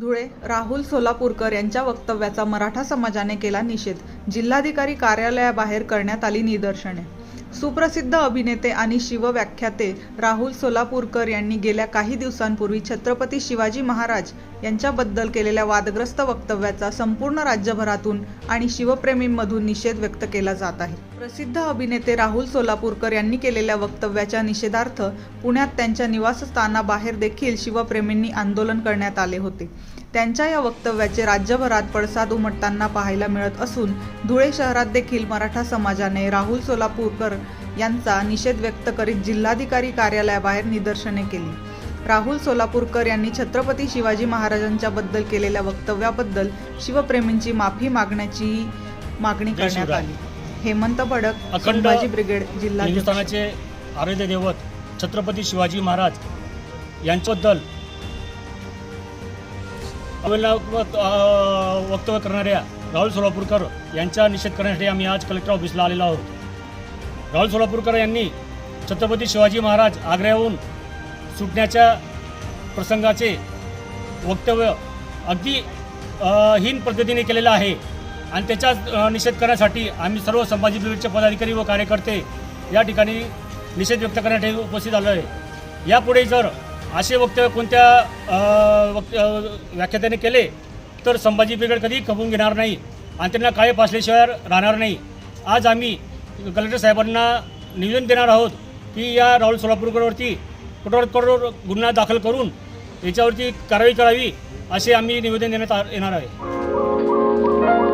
धुळे राहुल सोलापूरकर यांच्या वक्तव्याचा मराठा समाजाने केला निषेध. जिल्हाधिकारी कार्यालयाबाहेर करण्यात आली निदर्शने. सुप्रसिद्ध अभिनेते आणि शिवव्याख्याते राहुल सोलापूरकर यांनी गेल्या काही दिवसांपूर्वी छत्रपती शिवाजी महाराज यांच्याबद्दल केलेल्या वादग्रस्त वक्तव्याचा संपूर्ण राज्यभरातून आणि शिवप्रेमींमधून निषेध व्यक्त केला जात आहे. प्रसिद्ध अभिनेते राहुल सोलापूरकर यांनी केलेल्या वक्तव्याच्या निषेधार्थ पुण्यात त्यांच्या निवासस्थानाबाहेर देखील शिवप्रेमींनी आंदोलन करण्यात आले होते. त्यांच्या या वक्तव्याचे राज्यभरात पडसाद उमटताना पाहायला मिळत असून धुळे शहरात देखील मराठा समाजाने राहुल सोलापूरकर यांचा निषेध व्यक्त करीत जिल्हाधिकारी कार्यालयाबाहेर निदर्शने केली. राहुल सोलापूरकर यांनी छत्रपती शिवाजी महाराजांच्या बद्दल केलेल्या वक्तव्याबद्दल शिवप्रेमींची माफी मागण्याची मागणी करण्यात. आली. हेमंत भडक अखंड संभाजी ब्रिगेड जिल्हा हिंदुस्थानाचे आराध्य दैवत छत्रपती शिवाजी महाराज यांच्याबद्दल वक्तव्य करणाऱ्या राहुल सोलापूरकर यांचा निषेध करण्यासाठी आम्ही आज कलेक्टर ऑफिसला आलेलो आहोत. राहुल सोलापूरकर यांनी छत्रपती शिवाजी महाराज आग्र्याहून सुटण्याच्या प्रसंगाचे वक्तव्य अगदी हीन पद्धतीने केलेलं आहे. आणि त्याचा निषेध करण्यासाठी आम्ही सर्व संभाजी ब्रिगेडचे पदाधिकारी व कार्यकर्ते या ठिकाणी निषेध व्यक्त करण्यासाठी उपस्थित आलो आहे. यापुढे जर असे वक्तव्य कोणत्या वक्त व्याख्यात्याने केले तर संभाजी ब्रिगेड कधी खपवून घेणार नाही आणि त्यांना काळे पासल्याशिवाय राहणार नाही. आज आम्ही कलेक्टर साहेबांना निवेदन देणार आहोत की या राहुल सोलापूरकरवरती कठोर गुन्हा दाखल करून याच्यावरती कारवाई करावी असे आम्ही निवेदन देण्यात येणार आहे.